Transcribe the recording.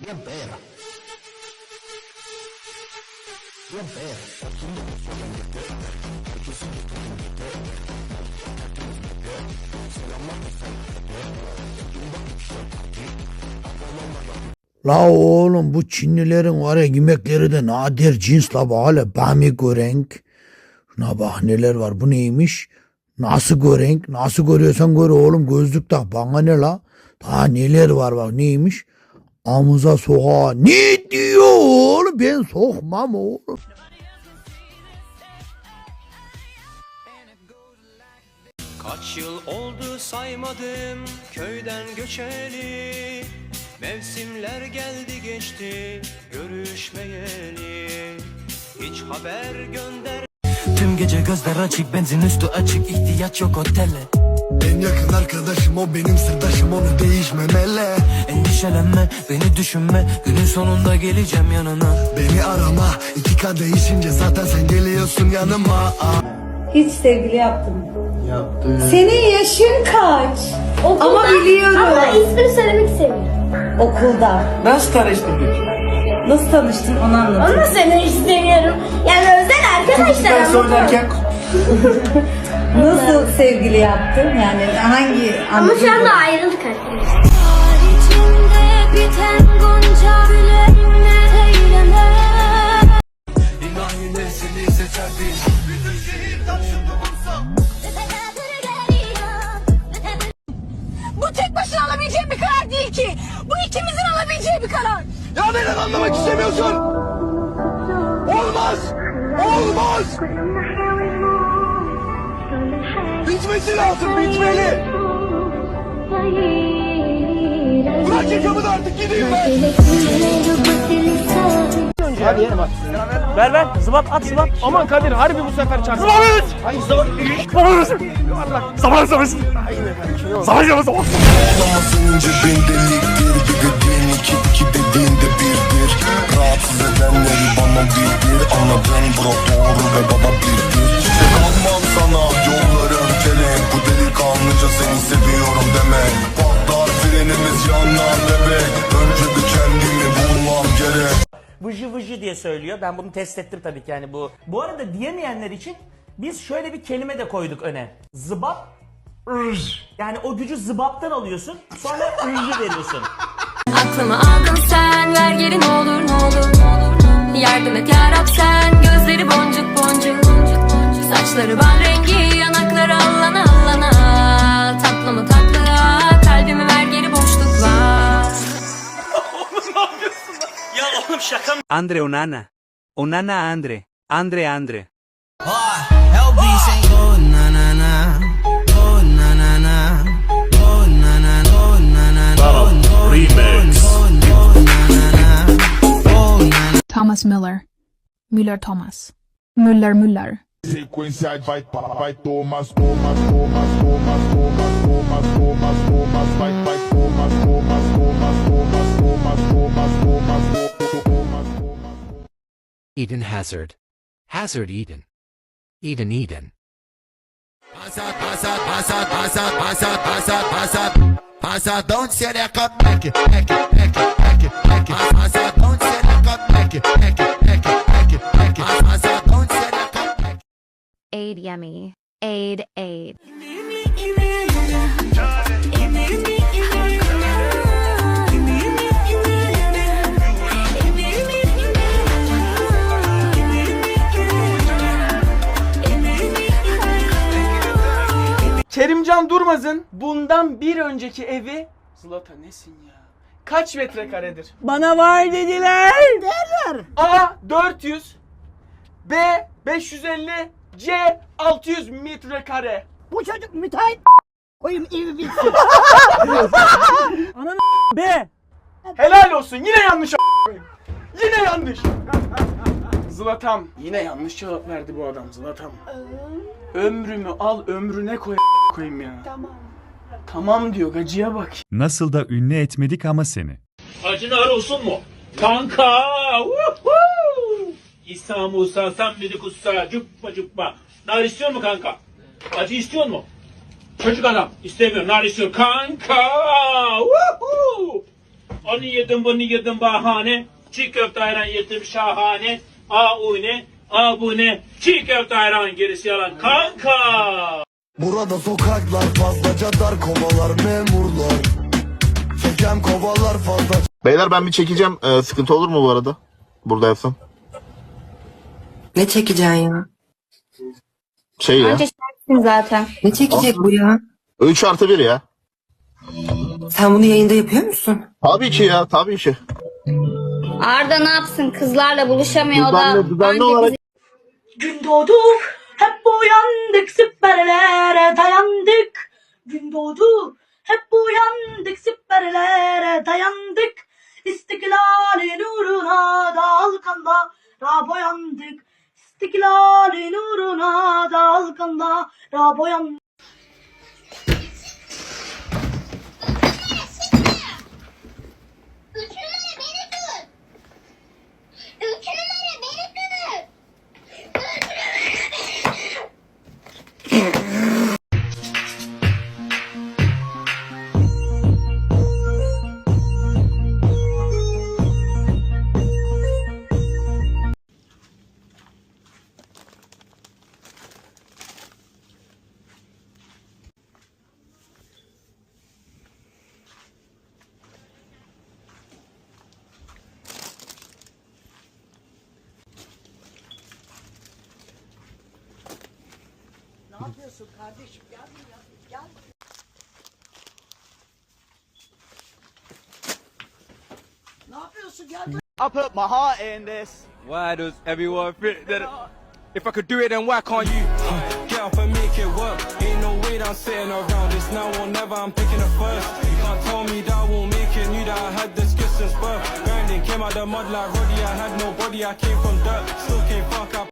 Bien perra. Bien perra. La oğlum bu Çinlilerin var ya yemekleri de nadir cins la bağlı. Bami görenk. Şuna bak neler var. Bu neymiş? Nasıl görenk? Nasıl görüyorsan gör oğlum gözlük tak. Bana ne la? Daha neler var bak neymiş? Amuza soğa. Ne diyor oğlum ben sokmam oğlum. Kaç yıl oldu saymadım köyden göçeli Mevsimler geldi geçti görüşmeyeli Hiç haber gönder Tüm gece gözler açık benzin üstü açık ihtiyaç yok otele En yakın arkadaşım o benim sırdaşım onu değişmemeli Endişelenme beni düşünme günün sonunda geleceğim yanına Beni arama iki kadeh içince zaten sen geliyorsun yanıma. Hiç sevgili yaptım. Yaptım. Senin yaşın kaç? Okulda, Ama biliyorum. Ama ismini söylemek istemiyorum. Okulda. Nasıl tanıştın peki? Nasıl tanıştın onu anlat. Onu söylemek istemiyorum. Yani özel arkadaşlar Ben ama. söylerken Nasıl sevgili yaptın? Yani hangi Ama şu anda ayrıldık arkadaşlar. Bu tek başına alabileceğim bir karar değil ki. Bu ikimizin alabileceği bir karar. Ya neden anlamak istemiyorsun? Olmaz! Olmaz! Bitmesi lazım bitmeli! Bırak yakamı da artık gideyim ben! ver ver zıbap at zıbap. Aman Kadir harbi bu sefer çarpsın. Zıbap Hayır zıbap. Allah. Zaman savaşı. Savaş savaş savaş. Önce bir kendimi bulmam gerek Vıcı vıcı diye söylüyor. Ben bunu test ettim tabii ki yani bu. Bu arada diyemeyenler için biz şöyle bir kelime de koyduk öne. Zıbap. Yani o gücü zıbaptan alıyorsun. Sonra ırjı veriyorsun. Aklımı aldın sen ver geri ne olur ne olur Yardım et yarab sen gözleri boncuk boncuk Saçları bal rengi Andre Onana. Onana Andre. Andre Andre. Oh na na na Oh na na na Oh na na na Oh na na na Oh no Remix Oh no na na na Oh na na Thomas Miller. Müller Thomas. Müller Müller. Sequência vai, vai, Thomas, Thomas, Thomas, Thomas, Thomas, Thomas, Thomas, Thomas, vai, vai, Thomas, Thomas, Thomas, Thomas, Thomas, Thomas, Thomas, Thomas, Thomas. Eden Hazard. Hazard Eden. Eden Eden. Passa, passa, passa, passa, passa, passa, passa Passadão de xereca, Passadão de xereca, Passadão de xereca, Aid yummy Aid aid Durmaz'ın bundan bir önceki evi Zlata nesin ya? Kaç metrekaredir? Bana var dediler. Derler. A 400 B 550 C 600 metrekare. Bu çocuk müteahhit koyayım evi bilsin. B Helal olsun yine yanlış a**ayım. Yine yanlış. Zlatam yine yanlış cevap verdi bu adam Zlatam. Ömrümü al ömrüne koy koyayım ya. Tamam. Tamam diyor gacıya bak. Nasıl da ünlü etmedik ama seni. Acın ağır olsun mu? Kanka! Woohoo! İsa Musa sen biri kutsa cuppa cuppa. Nar istiyor mu kanka? Acı istiyor mu? Çocuk adam istemiyor nar istiyor kanka! Woohoo! Onu yedim bunu yedim bahane. Çiğ köfte ayran yedim şahane. A u ne? A bu ne? Çiğ ayran gerisi yalan. Kanka! Burada sokaklar fazlaca dar kovalar memurlar Çeken kovalar fazla Beyler ben bir çekeceğim. Ee, sıkıntı olur mu bu arada? Burada yapsam. Ne çekeceksin ya? Şey ya. zaten. Ne çekecek bu ya? 3 artı 1 ya. Sen bunu yayında yapıyor musun? Tabii ki ya tabii ki. Arda ne yapsın? Kızlarla buluşamıyor Düzenli, düzenli olarak Gün doğdu, hep uyandık, süperlere dayandık. Gün doğdu, hep uyandık, süperlere dayandık. İstiklalin uğruna dalganlara boyandık. İstiklalin uğruna dalganlara boyandık. I put my heart in this. Why does everyone think that if I could do it, then why can't you? Get up and make it work. Ain't no way that I'm sitting around. It's now or never. I'm picking it first. You can't tell me that I won't make it. Knew that I had the skills since birth. Grinding came out the mud like Roddy. I had no body. I came from dirt. Still came fuck up.